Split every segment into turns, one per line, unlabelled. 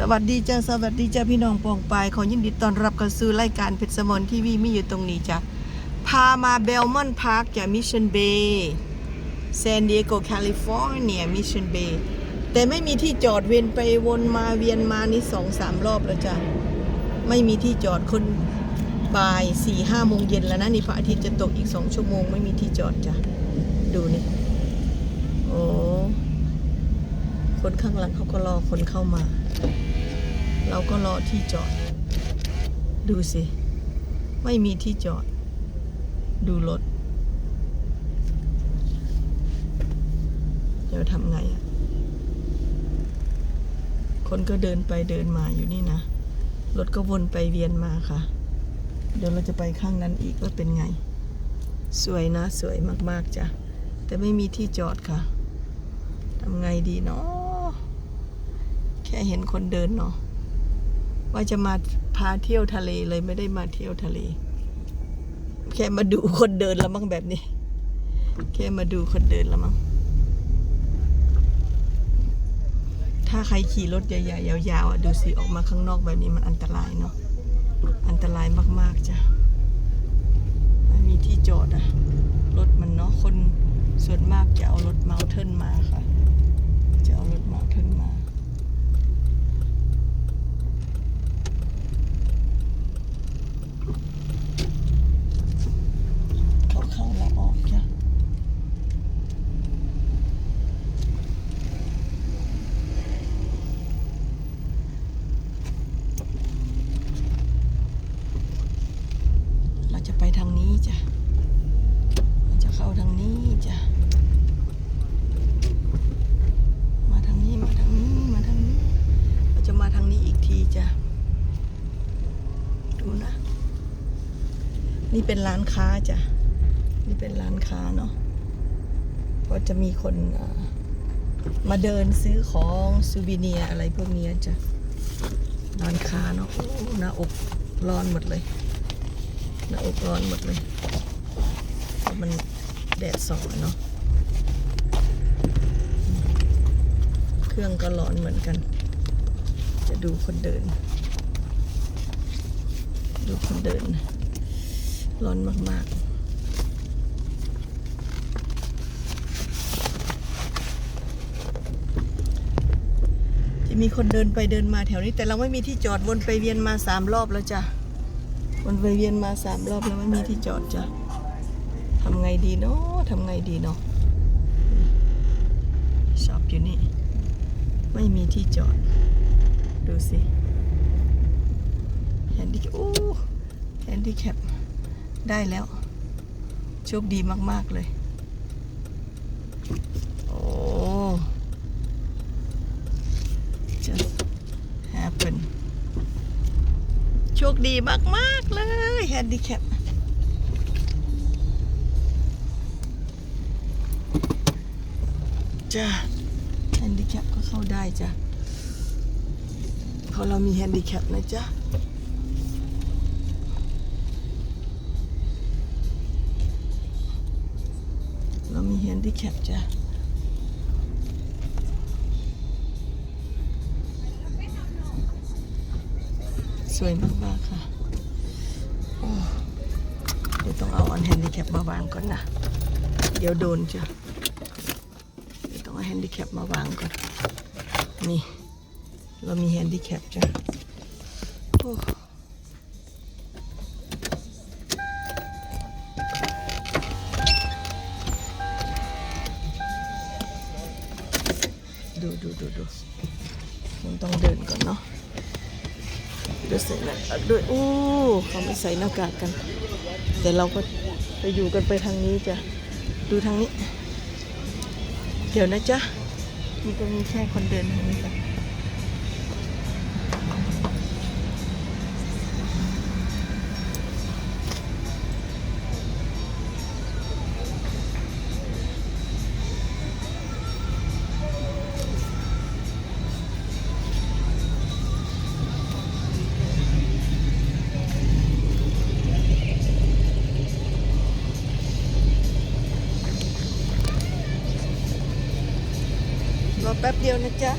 สวัสดีจ้าสวัสดีจ้าพี่น้องปองปายขอยินดีต้อนรับเข้าสู่รายการเพชรสมนทีวีมีอยู่ตรงนี้จ้ะพามาเบลมอนพาร์คจากมิชชันเบย์ซานดิเอโกแคลิฟอร์เนียมิชชันเบย์แต่ไม่มีที่จอดเวียนไปวนมาเวียนมานี่สองสามรอบแล้วจ้ะไม่มีที่จอดคนบ่ายสี่ห้าโมงเย็นแล้วนะนี่พระอาทิตย์จะตกอีกสองชั่วโมงไม่มีที่จอดจ้ะดูนี่โอ้คนข้างหลังเขาก็รอคนเข้ามา เราก็รอที่จอด ดูสิ ไม่มีที่จอด ดูรถเดี๋ยวทำไงอะคนก็เดินไปเดินมาอยู่นี่นะ รถก็วนไปเวียนมาค่ะ เดี๋ยวเราจะไปข้างนั้นอีกว่าเป็นไง สวยนะ สวยมาก ๆ จ้ะ แต่ไม่มีที่จอดค่ะทำไงดีเนาะ แค่เห็นคนเดินเนาะว่าจะมาพาเที่ยวทะเลเลยไม่ได้มาเที่ยวทะเล แค่มาดูคนเดินล้วมั้งแบบนี้ แค่มาดูคนเดินล้วมั้งถ้าใครขี่รถใหญ่ๆยาวๆอะดูสิออกมาข้างนอกแบบนี้มันอันตรายเนาะอันตรายมากๆจ้ะไม่มีที่จอดอะรถมันเนาะคนส่วนมากจะเอารถเมาเทิร์นมาค่ะเอารถเมาเทิร์นมา เขาเข้าเราออกจ้ะเราจะไปทางนี้จ้ะเราจะเข้าทางนี้จ้ะ มาทางนี้ มาทางนี้ มาทางนี้ เราจะมาทางนี้อีกทีจ้ะ ดูนะ นี่ เป็นร้านค้าจ้ะ นี่เป็นร้านค้าเนาะ ก็จะมีคนมาเดินซื้อของซูวิเนียอะไรพวกนี้จ้ะ ร้านค้าเนาะโอ้หน้าอกร้อนหมดเลย หน้าอกร้อนหมดเลยเพราะมันแดดส่องเนาะ เครื่องก็ร้อนเหมือนกัน จะดูคนเดิน ดูคนเดิน ร้อนมาก ๆมีคนเดินไปเดินมาแถวนี้ แต่เราไม่มีที่จอดวนไปเวียนมาสามรอบแล้วจ้ะวนไปเวียนมาสามรอบแล้วไม่มีที่จอดจ้ะทำไงดีเนาะทำไงดีเนาะชอบอยู่นี่ ไม่มีที่จอด ดูสิแฮนดี้โอ้แฮนดี้แคป ได้แล้ว โชคดีมาก ๆ เลย โอ้ just happen โชคดีมาก ๆ เลยแฮนดี้แคปจ้าแฮนดี้แคปก็เข้าได้จ้ะเพราะเรามีแฮนดี้แคปนะจ๊ะ มีแฮนดี้แคปจ้ะสวยมากๆค่ะโอ้เดี๋ยวต้องเอาอันแฮนดี้แคปมาวางก่อนนะ เดี๋ยวโดนจ้ะเดี๋ยวต้องเอาแฮนดี้แคปมาวางก่อน นี่ เรามีแฮนดี้แคปจ้ะโอ้ ดูดูดูดูมันต้องเดินก่อนเนาะเดี๋ยวใส่หน้ากากด้วยโอ้เขาไม่ใส่หน้ากากกัน แต่เราก็ไปอยู่กันไปทางนี้จ้ะดูทางนี้ เดี๋ยวนะจ๊ะมีก็มีแค่คนเดินทางนี้จ้ะ แป๊บเดียวนะจ๊ะ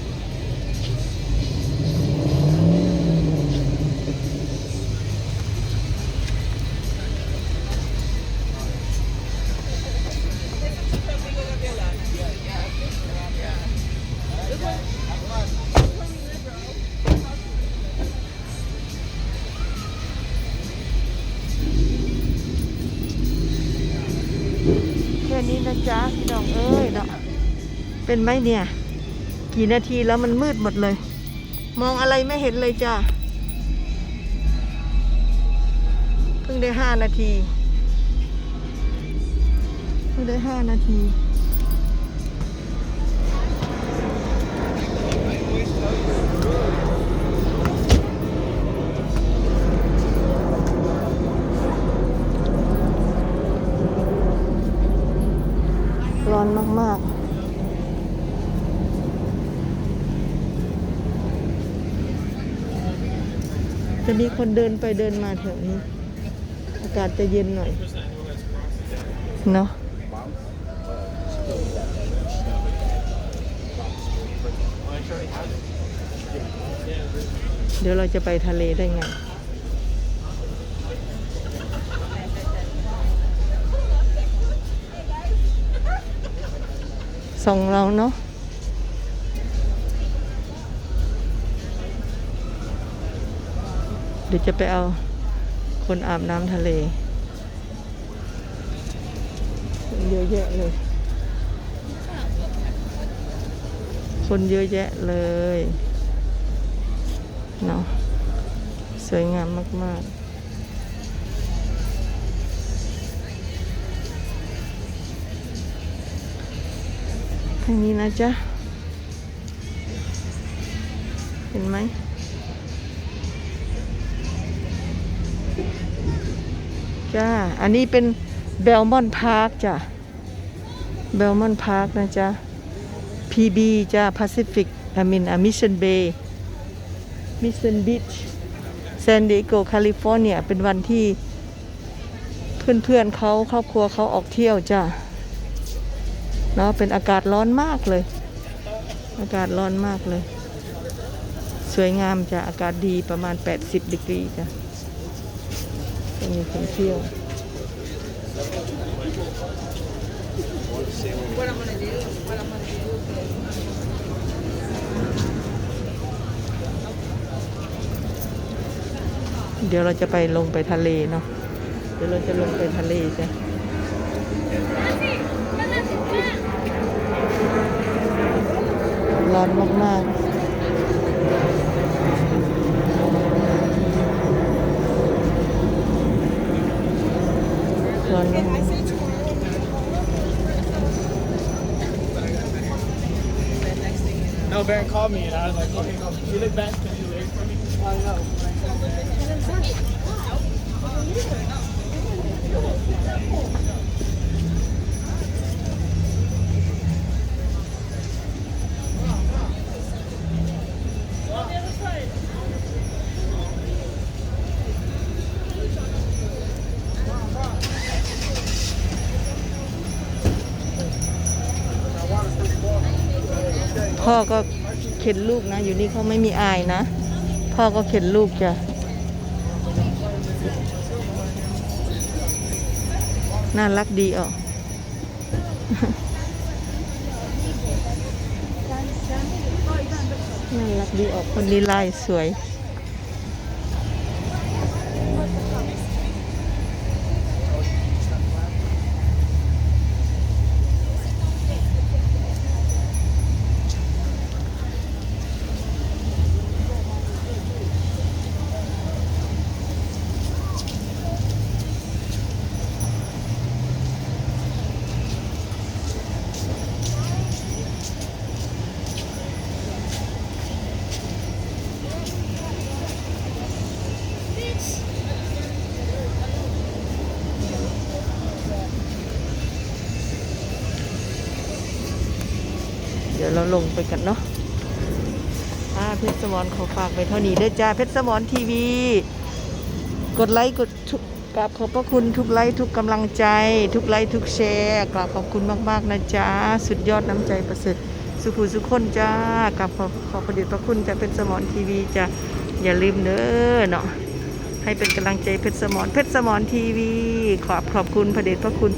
แค่นี้นะจ๊ะดองเอ้ยเนาเป็นไหมเนี่ย กี่นาทีแล้วมันมืดหมดเลย มองอะไรไม่เห็นเลยจ้าเพิ่งได้ห้านาที เพิ่งได้ห้านาที จะมีคนเดินไปเดินมาแถวนี้ อากาศจะเย็นหน่อย เนาะเดี๋ยวเราจะไปทะเลได้ไง ส่งเราเนาะ เดี๋ยวจะไปเอาคนอาบน้ำทะเลคนเยอะแยะเลย คนเยอะแยะเลยเนาะสวยงามมาก ๆทางนี้นะจ๊ะ เห็นไหม จ้า อันนี้เป็นเบลมอนพาร์คจ้ะเบลมอนพาร์คนะจ๊ะ PB จ้า Pacific I mean uh, Mission Bay Mission Beach San Diego California เป็นวันที่เพื่อนๆเขาครอบครัวเขาออกเที่ยวจ้าเนาะเป็นอากาศร้อนมากเลย อากาศร้อนมากเลย สวยงามจ้ะ อากาศดีประมาณ 80ดีกรีจ้ะ จะมีคนเที่ยวเดี๋ยวเราจะไปลงไปทะเลเนาะ เดี๋ยวเราจะลงไปทะเลจ้ะร้อนมาก ๆ
called me and I was like, okay, come. You look back, can you wait for me? I know.
ๆพ่อก็เ ข็นลูกนะ อยู่นี่เขาไม่มีอายนะ พ่อก็เข็นลูกจ้ะน่ารักดีอะน่ารักดีออกคนนี้ลายสวย ลงไปกันเนาะอ่าเพชรสมรขอฝากไปเท่านี้เด้อจ้าเพชรสมรทีวี กดไลค์กดทุกกราบขอบพระคุณทุกไลค์ทุกกำลังใจ ทุกไลค์ทุกแชร์กราบขอบคุณมาก ๆ นะจ๊ะสุดยอดน้ำใจประเสริฐสุขุสุขคนจ้ากราบขอขอบพระเดชพระคุณจะเป็นสมรทีวีจะอย่าลืมเด้อเนาะให้เป็นกำลังใจเพชรสมรเพชรสมรทีวี ขอบขอบคุณพระเดชพระคุณ